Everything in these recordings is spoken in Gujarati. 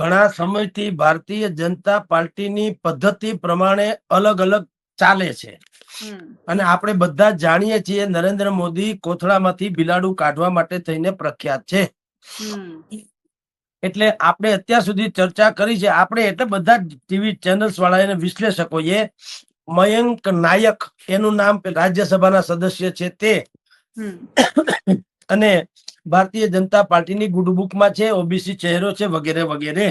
ઘણા સમયથી ભારતીય જનતા પાર્ટીની પદ્ધતિ પ્રમાણે અલગ અલગ ચાલે છે. અને આપણે બધા જાણીએ છીએ નરેન્દ્ર મોદી કોથળામાંથી બિલાડું કાઢવા માટે થઈને પ્રખ્યાત છે. એટલે આપણે અત્યાર સુધી ચર્ચા કરી છે. આપણે એટલે બધા ટીવી ચેનલ્સ વાળા વિશ્લેષકોએ મયંક નાયક એનું નામ રાજ્યસભાના સદસ્ય છે તે. અને ભારતીય જનતા પાર્ટીની ગુડબુકમાં છે ઓબીસી ચહેરો છે વગેરે વગેરે.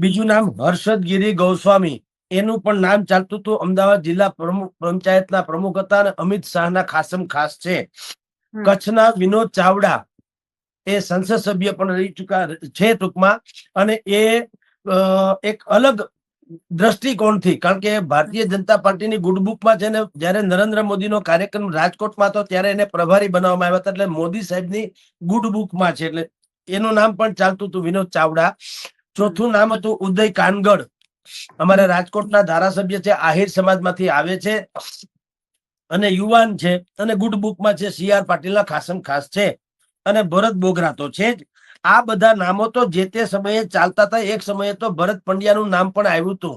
બીજું નામ હર્ષદ ગીરી ગૌસ્વામી. એનું પણ નામ ચાલતું હતું અમદાવાદ જિલ્લા પ્રમુખ પંચાયતના પ્રમુખ હતા અને અમિત શાહના ખાસમ ખાસ છે. કચ્છના વિનોદ ચાવડા એ સંસદ સભ્ય પણ રહી ચુકા છે ટૂંકમાં. અને એ એક અલગ દ્રષ્ટિકોણથી. કારણ કે ભારતીય જનતા પાર્ટીની ગુડબુકમાં છે ને જયારે નરેન્દ્ર મોદીનો કાર્યક્રમ રાજકોટમાં હતો, ત્યારે એને પ્રભારી બનાવવામાં આવ્યા હતા. એટલે મોદી સાહેબની ગુડબુકમાં છે. એટલે એનું નામ પણ ચાલતું હતું વિનોદ ચાવડા. ચોથું નામ હતું ઉદય કાનગડ. અમારા રાજકોટના ધારાસભ્ય છે, આહિર સમાજમાંથી આવે છે અને યુવાન છે અને ગુડ બુકમાં છે, સી આર પાટીલના ખાસમ ખાસ છે અને ભરત બોગરા તો છે જ. આ બધા નામો તો જે તે સમયે ચાલતા હતા એક સમયે તો ભરત પંડ્યાનું નામ પણ આવ્યું હતું.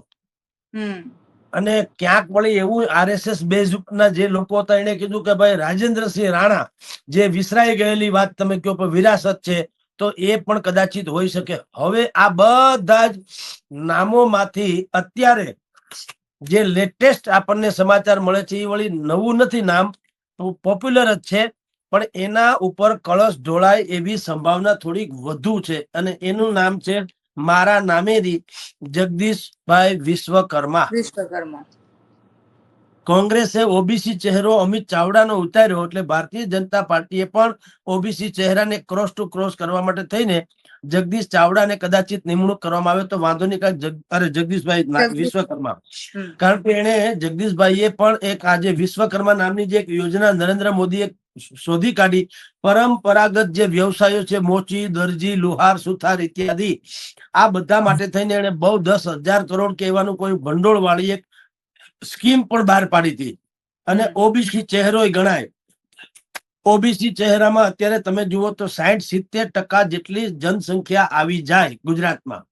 અને ક્યાંક વળી એવું આરએસએસ બેઝ ના જે લોકો હતા એને કીધું કે ભાઈ રાજેન્દ્રસિંહ રાણા જે વિસરાઈ ગયેલી વાત તમે કહો પણ વિરાસત છે તો એ પણ કદાચિત હોઈ શકે. હવે આ બધા જ નામોમાંથી અત્યારે જે લેટેસ્ટ આપણને સમાચાર મળે છે એ વળી નવું નથી નામ પોપ્યુલર જ છે. પણ એના ઉપર કળશ ઢોળાય એવી સંભાવના થોડીક વધુ છે અને એનું નામ છે મારા નામેરી જગદીશભાઈ વિશ્વકર્મા. વિશ્વકર્મા. કોંગ્રેસે ઓબીસી ચહેરો અમિત ચાવડાનો ઉતાર્યો એટલે ભારતીય જનતા પાર્ટીએ પણ ઓબીસી ચહેરાને ક્રોસ ટુ ક્રોસ કરવા માટે થઈને જગદીશ ચાવડાને કદાચિત નિમણૂક કરવામાં આવે તો વાંધો નહીં કાંઈક અરે જગદીશભાઈ વિશ્વકર્મા. કારણ કે એને જગદીશભાઈએ પણ એક આજે વિશ્વકર્મા નામની જે એક યોજના નરેન્દ્ર મોદીએ શોધી કાઢી પરંપરાગત જે વ્યવસાયો છે મોચી દરજી લુહાર સુથાર ઇત્યાદિ આ બધા માટે થઈને એને બહુ દસ હજાર કરોડ કહેવાનું કોઈ ભંડોળ વાળી એક સ્કીમ પણ બહાર પાડી હતી. અને ઓબીસી ચહેરો ગણાય. ઓબીસી ચહેરામાં અત્યારે તમે જુઓ તો સાઠ સિત્તેર ટકા જેટલી જનસંખ્યા આવી જાય ગુજરાતમાં.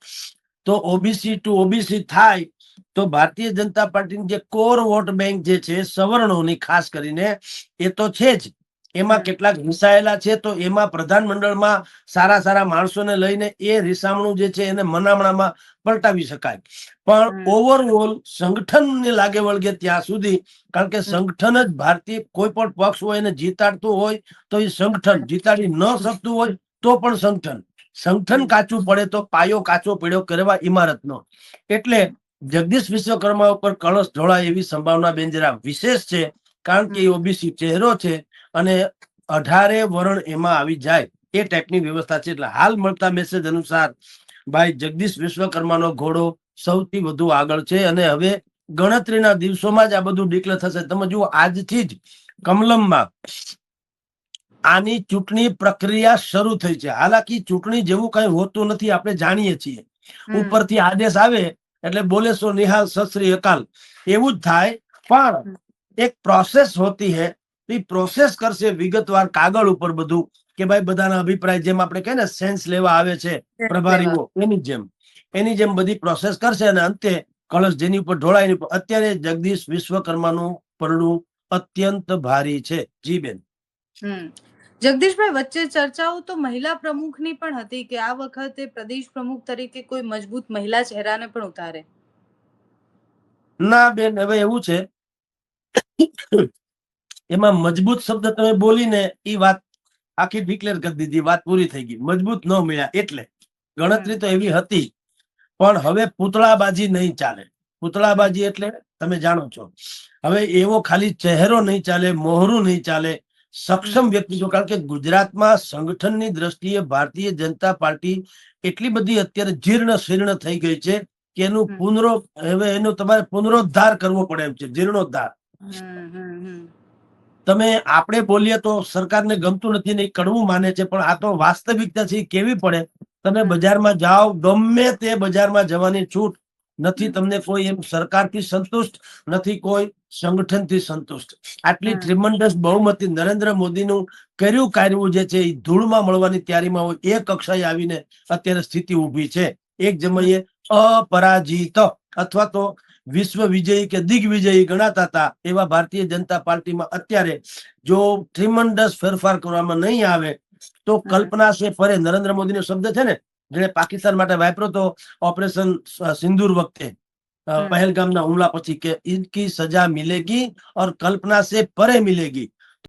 તો ઓબીસી ટુ ઓબીસી થાય તો ભારતીય જનતા પાર્ટીની જે કોર વોટ બેંક જે છે સવર્ણોની ખાસ કરીને એ તો છે જ. એમાં કેટલાક રિસાયેલા છે તો એમાં પ્રધાનમંડળમાં સારા સારા માણસોને લઈને એ રિસામણું જે છે એને મનામણામાં પલટાવી શકાય. પણ. ઓવરઓલ સંગઠનને લાગે વળગે ત્યાં સુધી કારણ કે સંગઠન જ ભારતીય કોઈ પણ પક્ષ હોય એને જીતાડતું હોય તો એ સંગઠન જીતાડી ન શકતું હોય તો પણ સંગઠન. સંગઠન કાચું પડે તો પાયો કાચો પડ્યો કરવા ઇમારતનો એટલે જગદીશ વિશ્વકર્મા ઉપર કળશ ઢોળાય એવી સંભાવના બેન જરા વિશેષ છે કારણ કે એ ઓબીસી ચહેરો છે અને અઢારે વરણ એમાં આવી જાય એ ટાઈપની વ્યવસ્થા છે. એટલે હાલ મળતા મેસેજ અનુસાર ભાઈ જગદીશ વિશ્વકર્માનો ઘોડો સૌથી વધુ આગળ છે અને હવે ગણતરીના દિવસોમાં જ આ બધું ડિક્લેર થશે. તમે જુઓ આજથી જ કમલમમાં આની ચૂંટણી પ્રક્રિયા શરૂ થઈ છે. હાલાકી ચૂંટણી જેવું કઈ હોતું નથી આપણે જાણીએ છીએ. ઉપરથી આદેશ આવે એટલે બોલે સો નિહાલ સશ્રી અકાલ. એવું જ થાય પણ એક પ્રોસેસ હોતી હે એ પ્રોસેસ કરશે વિગતવાર કાગળ ઉપર બધું. કે ભાઈ બધાના અભિપ્રાય જેમ આપણે કહે ને સેન્સ લેવા આવે છે પ્રભારીઓ એની જેમ. એની જેમ બધી પ્રોસેસ કરશે અને અંતે કળશ જેની ઉપર ઢોળાય એની ઉપર. અત્યારે જગદીશ વિશ્વકર્માનું પરડું અત્યંત ભારી છે. જી બેન. જગદીશભાઈ વચ્ચે ચર્ચાઓ તો મહિલા પ્રમુખની પણ હતી કે આ વખતે પ્રદેશ પ્રમુખ તરીકે કોઈ મજબૂત મહિલા ચહેરાને પણ ઉતારે. ના બેન હવે એવું છે એમાં મજબૂત શબ્દ તમે બોલીને એ વાત આખી ડિક્લેર કરી દીધી વાત પૂરી થઈ ગઈ. મજબૂત ન મળ્યા એટલે ગણતરી તો એવી હતી પણ હવે પૂતળાબાજી નહીં ચાલે. પૂતળાબાજી એટલે તમે જાણો છો. હવે એવો ખાલી ચહેરો નહીં ચાલે મોહરું નહીં ચાલે. સક્ષમ વ્યક્તિ છો કારણ કે ગુજરાતમાં સંગઠનની દ્રષ્ટિએ ભારતીય જનતા પાર્ટી એટલી બધી અત્યારે જીર્ણ શીર્ણ થઈ ગઈ છે કે એનું પુનરો હવે એનો તમારે પુનરોદ્ધાર કરવો પડે એમ છે જીર્ણોદ્ધાર. તમે આપણે બોલીએ તો સરકારને ગમતું નથી ને કડવું માને છે પણ આ તો વાસ્તવિકતા છે કેવી પડે? તમે બજારમાં જાઓ ગમે તે બજારમાં જવાની છૂટ નથી તમને કોઈ એમ સરકારથી સંતુષ્ટ નથી કોઈ સંગઠનથી સંતુષ્ટ. આટલી. ટ્રિમન્ડસ બહુમતી નરેન્દ્ર મોદીનું કર્યું કાર્યું જે છે એ ધૂળમાં મળવાની તૈયારીમાં હોય એ કક્ષાએ આવીને અત્યારે સ્થિતિ ઊભી છે. એક જમઈએ અપરાજિત અથવા તો વિશ્વ વિજયી કે દિગ્વિજયી ગણાતા હતા એવા ભારતીય જનતા પાર્ટીમાં અત્યારે જો ટ્રીમન્ડસ ફેરફાર કરવામાં નહીં આવે તો કલ્પના છે ફરે નરેન્દ્ર મોદીનો શબ્દ છે ને જેને પાકિસ્તાન માટે વાપરો તો ઓપરેશન સિંદુર વખતે પહેલગામના હુમલા પછી કે ઇનકી સજા મિલેગી ઓર કલ્પના સે પરે મિલેગી.